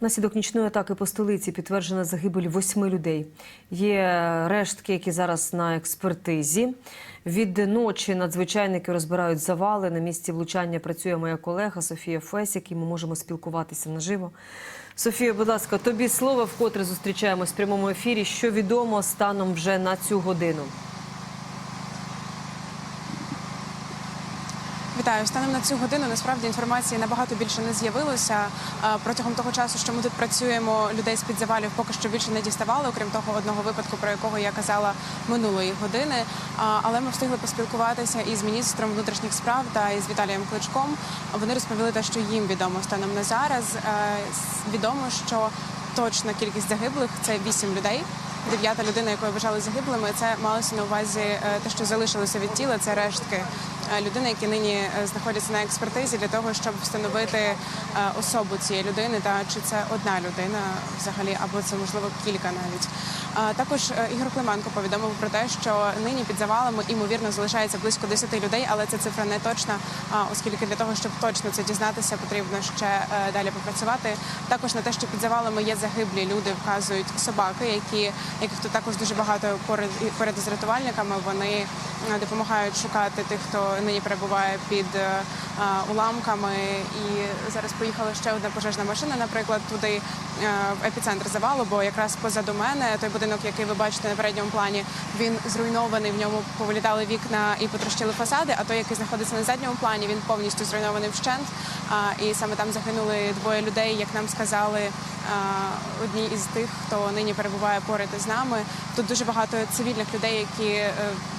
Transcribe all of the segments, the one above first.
Внаслідок нічної атаки по столиці підтверджена загибель восьми людей. Є рештки, які зараз на експертизі. Від ночі надзвичайники розбирають завали. На місці влучання працює моя колега Софія Фесік, і ми можемо спілкуватися наживо. Софія, будь ласка, тобі слово вкотре зустрічаємось в прямому ефірі. Що відомо станом вже на цю годину? Вітаю станом на цю годину. Насправді інформації набагато більше не з'явилося. Е, Протягом того часу, що ми тут працюємо, людей з під завалів поки що більше не діставали, окрім того одного випадку, про якого я казала минулої години. Але ми встигли поспілкуватися із міністром внутрішніх справ та із Віталієм Кличком. Вони розповіли те, що їм відомо станом на зараз. Е, Відомо, що точна кількість загиблих це вісім людей. Дев'ята людина, якою вважали загиблими, це малося на увазі е, те, що залишилося від тіла. Це рештки е, людини, які нині е, знаходяться на експертизі для того, щоб встановити е, особу цієї людини, та чи це одна людина взагалі, або це можливо кілька навіть. Також е, Ігор Клименко повідомив про те, що нині під завалами імовірно залишається близько 10 людей, але ця цифра не точна, оскільки для того, щоб точно це дізнатися, потрібно ще е, далі попрацювати. Також на те, що під завалами є загиблі люди, вказують собаки, які яких тут також дуже багато поряд поряд з рятувальниками. Вони е, допомагають шукати тих, хто нині перебуває під уламками. І зараз поїхала ще одна пожежна машина, наприклад, туди в епіцентр завалу, бо якраз позаду мене той будинок, який ви бачите на передньому плані, він зруйнований. В ньому повилітали вікна і потрощили фасади. А той, який знаходиться на задньому плані, він повністю зруйнований вщент. І саме там загинули двоє людей, як нам сказали. А, Одні із тих, хто нині перебуває поряд із нами. Тут дуже багато цивільних людей, які е,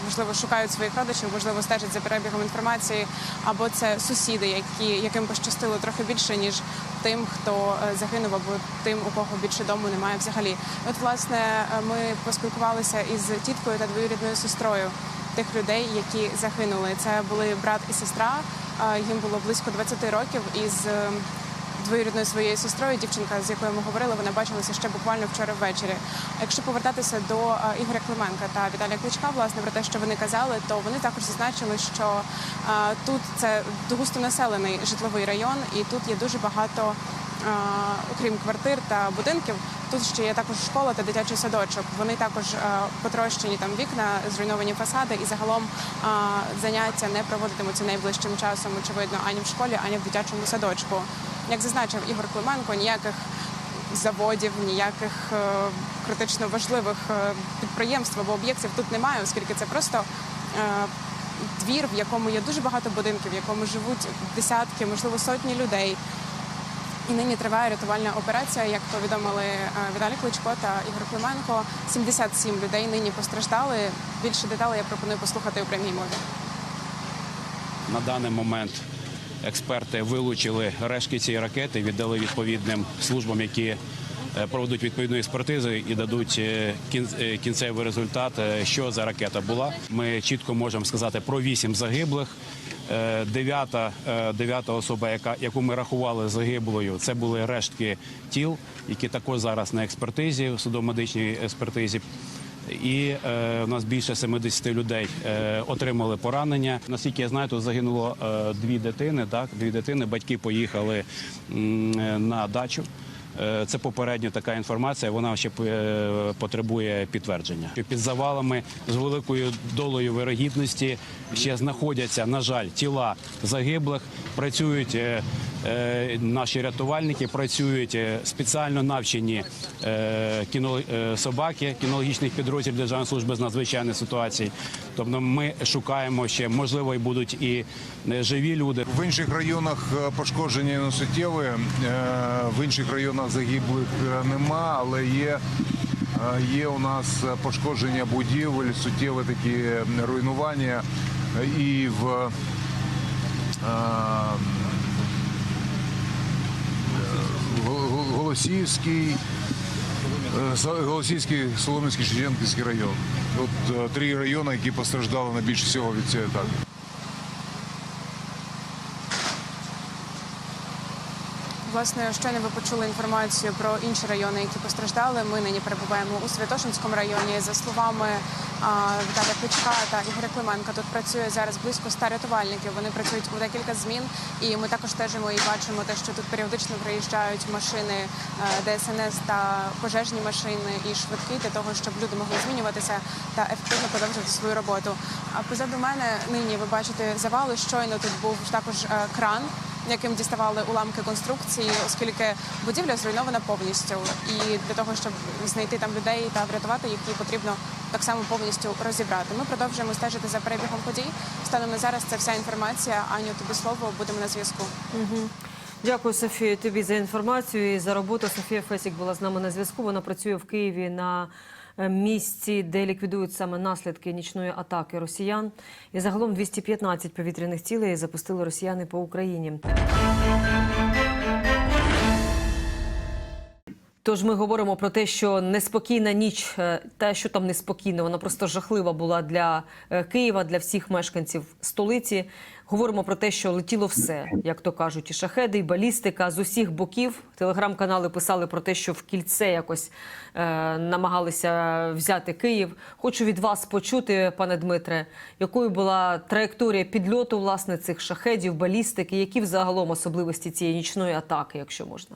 можливо шукають своїх родичів, можливо, стежать за перебігом інформації, або це сусіди, які яким пощастило трохи більше ніж тим, хто е, загинув, або тим, у кого більше дому немає взагалі. От власне е, ми поспілкувалися із тіткою та двоюрідною сестрою тих людей, які загинули. Це були брат і сестра. е, Їм було близько 20 років е, Двоюрідною своєю сестрою, дівчинка, з якою ми говорили, вони бачилися ще буквально вчора ввечері. А Якщо повертатися до е, Ігоря Клименка та Віталія Кличка, власне про те, що вони казали, то вони також зазначили, що е, тут це густонаселений житловий район, і тут є дуже багато, е, окрім квартир та будинків. Тут ще є також школа та дитячий садочок. Вони також потрощені там вікна, зруйновані фасади, і загалом заняття не проводитимуться найближчим часом, очевидно, ані в школі, ані в дитячому садочку. Як зазначив Ігор Клименко, ніяких заводів, ніяких е, критично важливих е, підприємств або об'єктів тут немає, оскільки це просто е, двір, в якому є дуже багато будинків, в якому живуть десятки, можливо, сотні людей. І нині триває рятувальна операція. Як повідомили Віталій Кличко та Ігор Клименко, 77 людей нині постраждали. Більше деталей я пропоную послухати у прямій мові. На даний момент експерти вилучили рештки цієї ракети, віддали відповідним службам, які е, проведуть відповідну експертизу і дадуть е, е, кінцевий результат, що за ракета була. Ми чітко можемо сказати про вісім загиблих. Дев'ята, дев'ята особа, яка яку ми рахували загиблою, це були рештки тіл, які також зараз на експертизі, судово-медичній експертизі. І е, у нас більше 70 людей е, отримали поранення. Наскільки я знаю, тут загинуло е, дві дитини. Так, дві дитини. Батьки поїхали м, е, на дачу. Е, Це попередня така інформація. Вона ще е, потребує підтвердження. Під завалами з великою долею вирогідності ще знаходяться, на жаль, тіла загиблих. Працюють е, наші рятувальники, працюють спеціально навчені е, кіно, е, собаки кінологічних підрозділів Державної служби з надзвичайних ситуацій. Тобто ми шукаємо ще, можливо, і будуть і е, живі люди. В інших районах е, пошкодження не суттєві, е, в інших районах загиблих нема, але є, є у нас пошкодження будівель, суттєві такі руйнування і в Гол- Гол- Голосіївський, Голосіївський, Солом'янський, Шевченківський район. От е, три райони, які постраждали найбільше всього від цієї атаки. Власне, щойно ви почули інформацію про інші райони, які постраждали. Ми нині перебуваємо у Святошинському районі. За словами Віталія Кличка та Ігоря Клименка, тут працює зараз близько ста рятувальників. Вони працюють у декілька змін, і ми також стежимо і бачимо те, що тут періодично приїжджають машини е, ДСНС та пожежні машини і швидкі для того, щоб люди могли змінюватися та ефективно продовжувати свою роботу. А позаду мене нині ви бачите завали. Щойно тут був також е, кран яким діставали уламки конструкції, оскільки будівля зруйнована повністю. І для того, щоб знайти там людей та врятувати їх, її потрібно так само повністю розібрати. Ми продовжуємо стежити за перебігом подій. Станом на зараз це вся інформація. Аню, тобі слово будемо на зв'язку. Дякую, Софія, тобі за інформацію і за роботу. Софія Фесік була з нами на зв'язку. Вона працює в Києві на місці, де ліквідують саме наслідки нічної атаки росіян. І загалом 215 повітряних цілей запустили росіяни по Україні. Тож ми говоримо про те, що неспокійна ніч, е, та що там неспокійна, вона просто жахлива була для е, Києва, для всіх мешканців столиці. Говоримо про те, що летіло все, як то кажуть, і шахеди, і балістика з усіх боків. Телеграм-канали писали про те, що в кільце якось е, намагалися взяти Київ. Хочу від вас почути, пане Дмитре, якою була траєкторія підльоту власне цих шахедів, балістики, які взагалом особливості цієї нічної атаки, якщо можна.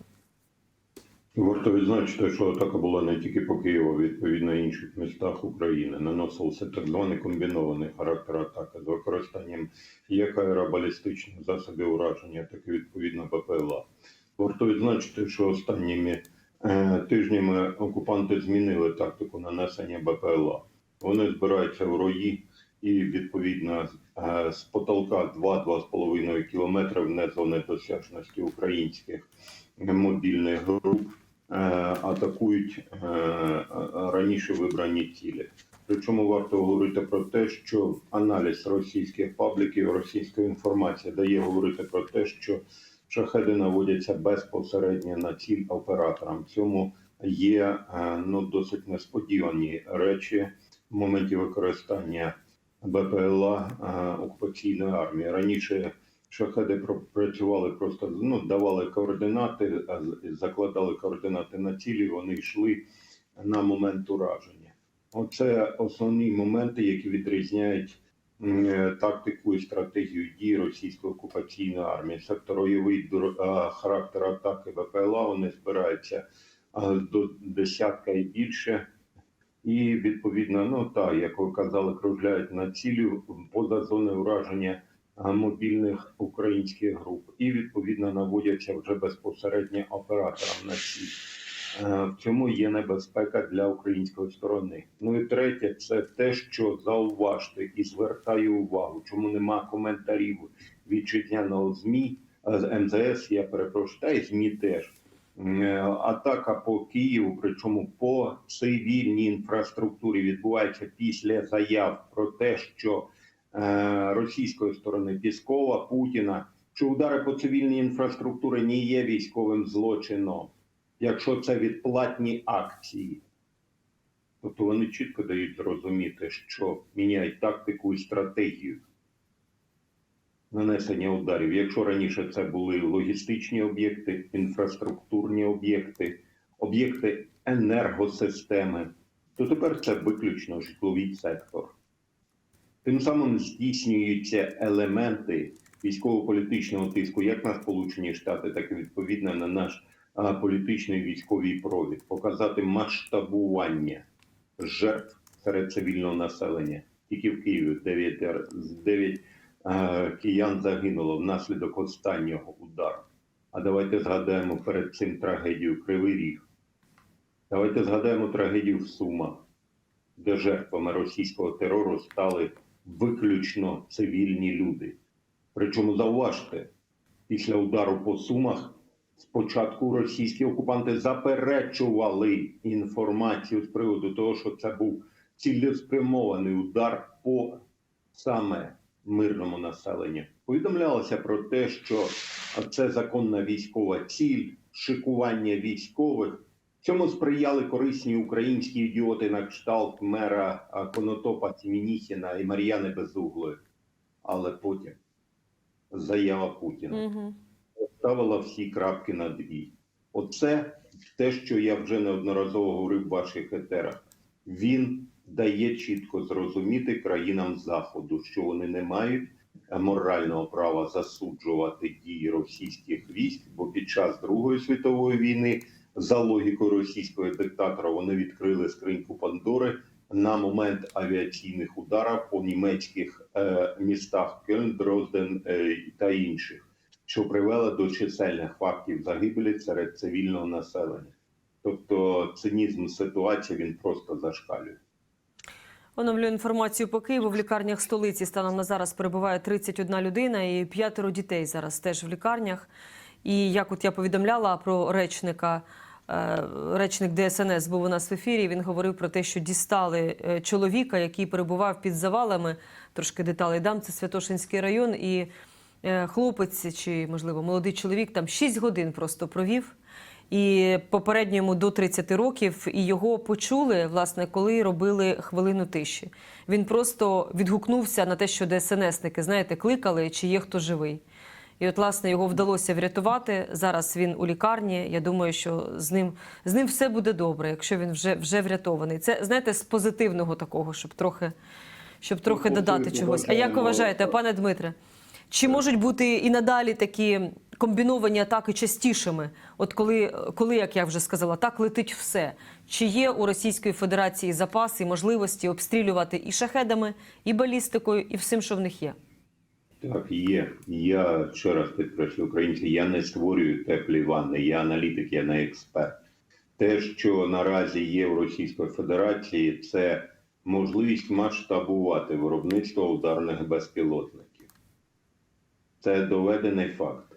Варто відзначити, що атака була не тільки по Києву, відповідно інших містах України. Наносився так званий комбінований характер атаки з використанням як аеробалістичних засобів ураження, так і відповідно БПЛА. Варто відзначити, що останніми е, тижнями окупанти змінили тактику нанесення БПЛА. Вони збираються в рої і відповідно е, з потолка 2-2,5 кілометри вне зони досяжності українських мобільних груп е, атакують е, раніше вибрані цілі. Причому варто говорити про те, що аналіз російських пабліків, російської інформації дає говорити про те, що шахеди наводяться безпосередньо на ціль операторам. Цьому є е, ну, досить несподівані речі в моменті використання БПЛА е, окупаційної армії. Раніше Шахеди працювали просто ну, давали координати, закладали координати на цілі. Вони йшли на момент ураження. Оце основні моменти, які відрізняють е, тактику і стратегію дій російської окупаційної армії. Секторойовий дур- характер атаки ВПЛА вони збираються до десятка і більше. І відповідно, ну так, як ви казали, кружляють на цілі поза зоною ураження мобільних українських груп і відповідно наводяться вже безпосередньо операторам на ціль. Е, В цьому є небезпека для української сторони. Ну і третє, це те, що зауважте і звертаю увагу, чому нема коментарів вітчизняного змі е, з МЗС. Я перепрошую, та й змі теж. Е, Атака по Києву, причому по цивільній інфраструктурі, відбувається після заяв про те, що російської сторони Піскова, Путіна, що удари по цивільній інфраструктурі не є військовим злочином, якщо це відплатні акції. Тобто вони чітко дають зрозуміти, що міняють тактику і стратегію нанесення ударів. Якщо раніше це були логістичні об'єкти, інфраструктурні об'єкти, об'єкти енергосистеми, то тепер це виключно житловий сектор. Тим самим здійснюються елементи військово-політичного тиску як на Сполучені Штати, так і відповідно на наш політичний військовий провід, показати масштабування жертв серед цивільного населення. Тільки в Києві 9, 9 е, киян загинуло внаслідок останнього удару. А давайте згадаємо перед цим трагедію Кривий Ріг. Давайте згадаємо трагедію в Сумах, де жертвами російського терору стали виключно цивільні люди. Причому зауважте, після удару по Сумах спочатку російські окупанти заперечували інформацію з приводу того, що це був цілеспрямований удар по саме мирному населенню. Повідомлялося про те, що це законна військова ціль, шикування військових. Цьому сприяли корисні українські ідіоти на кшталт мера Конотопа Тімініхіна і Мар'яни Безуглої. Але потім заява Путіна. Угу. всі крапки над «і». Оце те, що я вже неодноразово говорив в ваших етерах. Він дає чітко зрозуміти країнам Заходу, що вони не мають е, морального права засуджувати дії російських військ, бо під час Другої світової війни, за логікою російського диктатора, вони відкрили скриньку Пандори на момент авіаційних ударів по німецьких е, містах Кельн, Дрозден е, та інших, що привело до чисельних фактів загибелі серед цивільного населення. Тобто цинізм ситуації він просто зашкалює. Оновлю інформацію по Києву. В лікарнях столиці станом на зараз перебуває 31 людина і п'ятеро дітей зараз теж в лікарнях. І як от я повідомляла про речника, е, речник ДСНС був у нас в ефірі. Він говорив про те, що дістали е, чоловіка, який перебував під завалами. Трошки деталей дам. Це Святошинський район. І е, хлопець чи, можливо, молодий чоловік там 6 годин просто провів. І попередньо йому до 30 років, і його почули, власне, коли робили хвилину тиші. Він просто відгукнувся на те, що ДСНСники, знаєте, кликали, чи є хто живий. І от, власне, його вдалося врятувати. Зараз він у лікарні. Я думаю, що з ним, з ним все буде добре, якщо він вже, вже врятований. Це, знаєте, з позитивного такого, щоб трохи, щоб трохи Ну, додати чогось. А як ви вважаєте, пане Дмитре? Чи можуть бути і надалі такі комбіновані атаки частішими? От коли, коли, як я вже сказала, так летить все. Чи є у Російської Федерації запаси і можливості обстрілювати і шахедами, і балістикою, і всім, що в них є? Так, є. Я ще раз підкреслю українці, я не створюю теплі ванни, я аналітик, я не експерт. Те, що наразі є у Російської Федерації, це можливість масштабувати виробництво ударних безпілотників. Це доведений факт.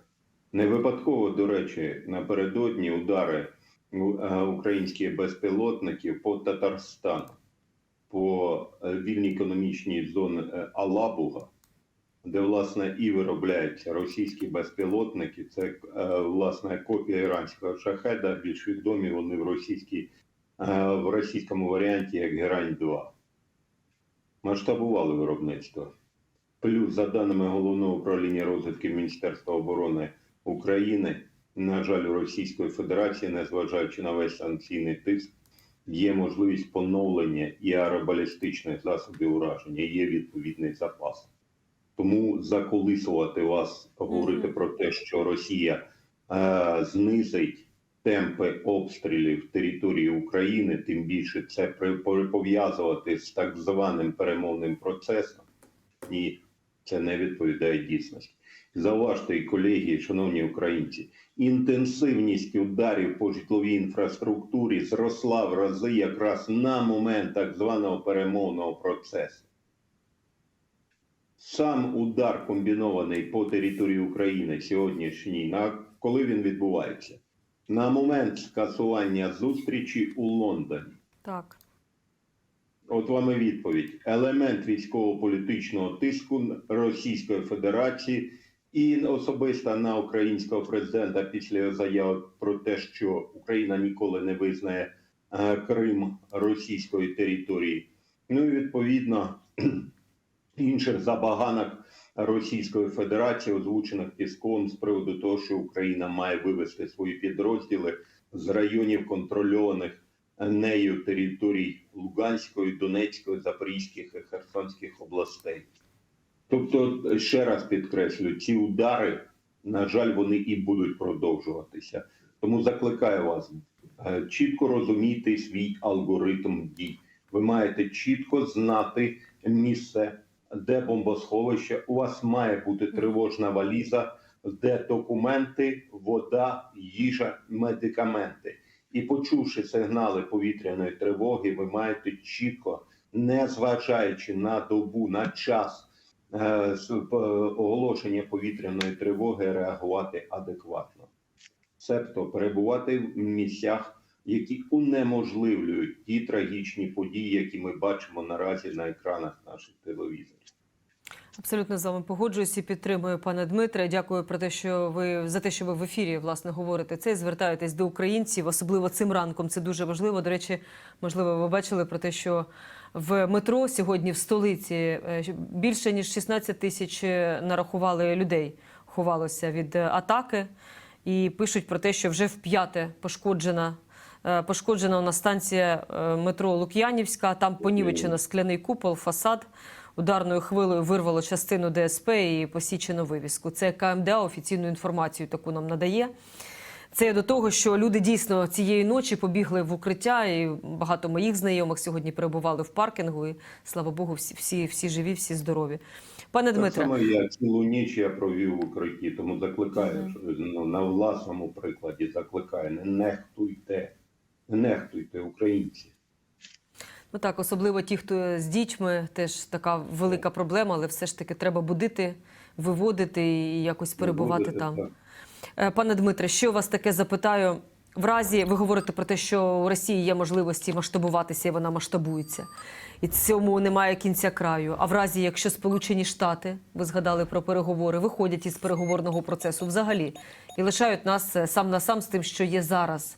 Не випадково, до речі, напередодні удари е, українських безпілотників по Татарстану, по е, вільній економічній зоні е, Алабуга, де власне і виробляються російські безпілотники. Це е, власне копія іранського шахеда. Більш відомі вони в російській е, в російському варіанті як Герань 2 Масштабували виробництво. Плюс, за даними головного управління розвідки Міністерства оборони України, на жаль, у Російської Федерації, незважаючи на весь санкційний тиск, є можливість поновлення і аеробалістичних засобів ураження, є відповідний запас. Тому заколисувати вас, говорити про те, що Росія е, знизить темпи обстрілів території України, тим більше це пов'язувати з так званим перемовним процесом. Ні, це не відповідає дійсності. Зауважте, колеги, шановні українці, інтенсивність ударів по житловій інфраструктурі зросла в рази якраз на момент так званого перемовного процесу. Сам удар комбінований по території України сьогоднішній, на коли він відбувається? На момент скасування зустрічі у Лондоні. Так. От вам і відповідь. Елемент військово-політичного тиску Російської Федерації і особисто на українського президента після його заяви про те, що Україна ніколи не визнає е, Крим російської території. Ну і відповідно інших забаганок Російської Федерації, озвучених Піском з приводу того, що Україна має вивести свої підрозділи з районів контрольованих нею територій Луганської, Донецької, Запорізьких і Херсонських областей. Тобто, ще раз підкреслю, ці удари, на жаль, вони і будуть продовжуватися. Тому закликаю вас е, чітко розуміти свій алгоритм дій. Ви маєте чітко знати місце, де бомбосховище. У вас має бути тривожна валіза, де документи, вода, їжа, медикаменти. І почувши сигнали повітряної тривоги, ви маєте чітко, не зважаючи на добу, на час е, оголошення повітряної тривоги, реагувати адекватно. Себто перебувати в місцях, які унеможливлюють ті трагічні події, які ми бачимо наразі на екранах наших телевізорів. Абсолютно з вами погоджуюсь і підтримую, пане Дмитре. Дякую про те, що ви за те, що ви в ефірі власне говорите це. Звертаєтесь до українців, особливо цим ранком. Це дуже важливо. До речі, можливо, ви бачили про те, що в метро сьогодні в столиці е, більше ніж 16 тисяч е, нарахували людей. ховалося від е, атаки. І пишуть про те, що вже вп'яте пошкоджена. е, Пошкоджена у нас станція метро Лук'янівська. Там понівечено скляний купол, фасад. Ударною хвилею вирвало частину ДСП і посічено вивіску. Це КМДА офіційну інформацію таку нам надає. Це до того, що люди дійсно цієї ночі побігли в укриття, і багато моїх знайомих сьогодні перебували в паркінгу. І слава Богу, всі, всі, всі живі, всі здорові. Пане Так Дмитре, само я цілу ніч я провів в укритті, тому закликаю ну, на власному прикладі закликаю, не нехтуйте, не нехтуйте українці. Ну так, особливо ті, хто з дітьми, теж така велика проблема, але все ж таки треба будити, виводити і якось перебувати Виводити, там. так. Е, Пане Дмитре, що вас таке запитаю? В разі ви говорите про те, що у Росії є можливості масштабуватися, і вона масштабується, і цьому немає кінця краю. А в разі, якщо Сполучені Штати, ви згадали про переговори, виходять із переговорного процесу взагалі і лишають нас е, сам на сам з тим, що є зараз.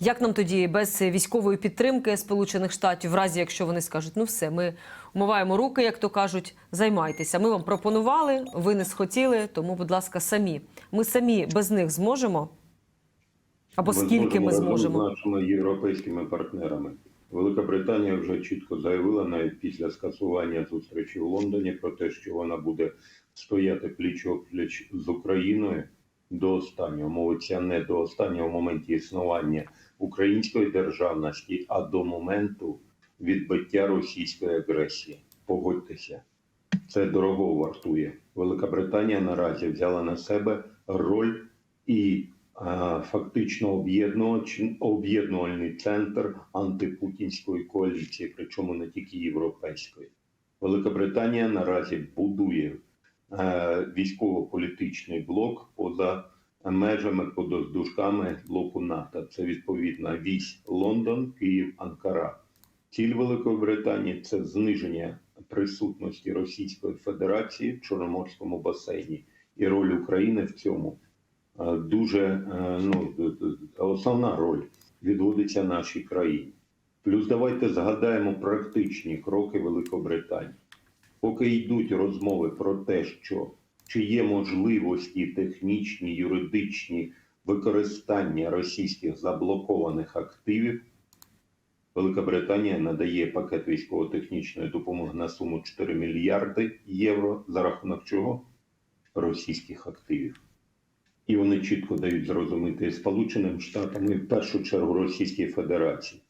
Як нам тоді без військової підтримки Сполучених Штатів, в разі якщо вони скажуть, ну все, ми умиваємо руки, як то кажуть, займайтеся. Ми вам пропонували, ви не схотіли, тому, будь ласка, самі. Ми самі без них зможемо? Або скільки ми зможемо? з нашими європейськими партнерами. Велика Британія вже чітко заявила навіть після скасування зустрічі в Лондоні про те, що вона буде стояти пліч пліч з Україною до останнього. Мовиться не до останнього в моменті існування української державності, а до моменту відбиття російської агресії. Погодьтеся, це дорого вартує. Велика Британія наразі взяла на себе роль і а, фактично об'єднувальний центр антипутінської коаліції, причому не тільки європейської. Велика Британія наразі будує е, військово-політичний блок поза межами поза дужками блоку НАТО. Це відповідно вісь Лондон, Київ, Анкара. Ціль Великої Британії це зниження присутності Російської Федерації в Чорноморському басейні і роль України в цьому е, дуже е, ну, основна роль відводиться нашій країні. Плюс давайте згадаємо практичні кроки Великобританії. Поки йдуть розмови про те, що чи є можливості технічні, юридичні використання російських заблокованих активів, Велика Британія надає пакет військово-технічної допомоги на суму 4 мільярди євро за рахунок чого? Російських активів. І вони чітко дають зрозуміти Сполученим Штатам і в першу чергу Російській Федерації.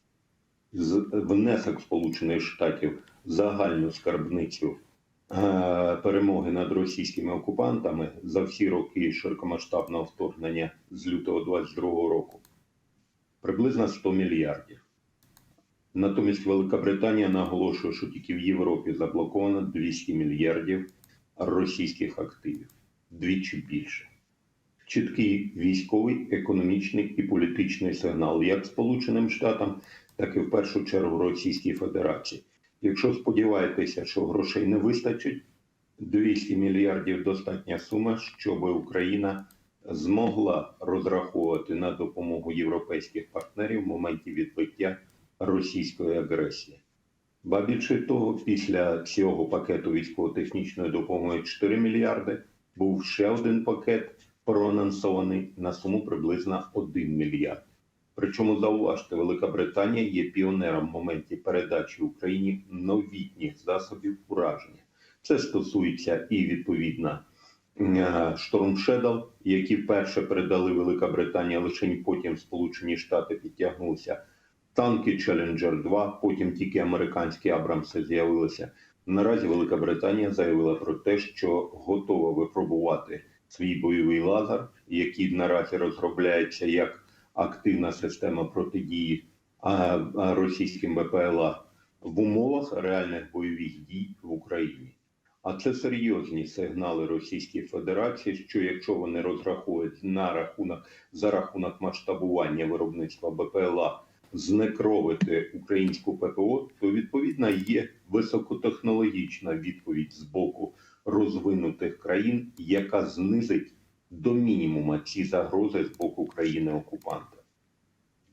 З внесок Сполучених Штатів загальну скарбницю перемоги над російськими окупантами за всі роки широкомасштабного вторгнення з лютого 22 року приблизно 100 мільярдів. Натомість Велика Британія наголошує, що тільки в Європі заблоковано 200 мільярдів російських активів, двічі більше. Чіткий військовий, економічний і політичний сигнал як Сполученим Штатам, так і в першу чергу Російській Федерації. Якщо сподіваєтеся, що грошей не вистачить, 200 мільярдів достатня сума, щоб Україна змогла розраховувати на допомогу європейських партнерів в моменті відбиття російської агресії. Ба більше того, після цього пакету військово-технічної допомоги 4 мільярди був ще один пакет проанонсований на суму приблизно 1 мільярд. Причому зауважте, Велика Британія є піонером в моменті передачі Україні новітніх засобів ураження. Це стосується і відповідно Shadow, які вперше передали Велика Британія, лише потім Сполучені Штати підтягнулися. Танки Challenger 2, потім тільки американські Абрамси з'явилися. Наразі Велика Британія заявила про те, що готова випробувати свій бойовий лазер, який наразі розробляється як активна система протидії російським БПЛА в умовах реальних бойових дій в Україні. А це серйозні сигнали Російської Федерації, що якщо вони розраховують на рахунок за рахунок масштабування виробництва БПЛА знекровити українську ППО, то відповідно є високотехнологічна відповідь з боку розвинутих країн, яка знизить до мінімума ці загрози з боку країни окупанта.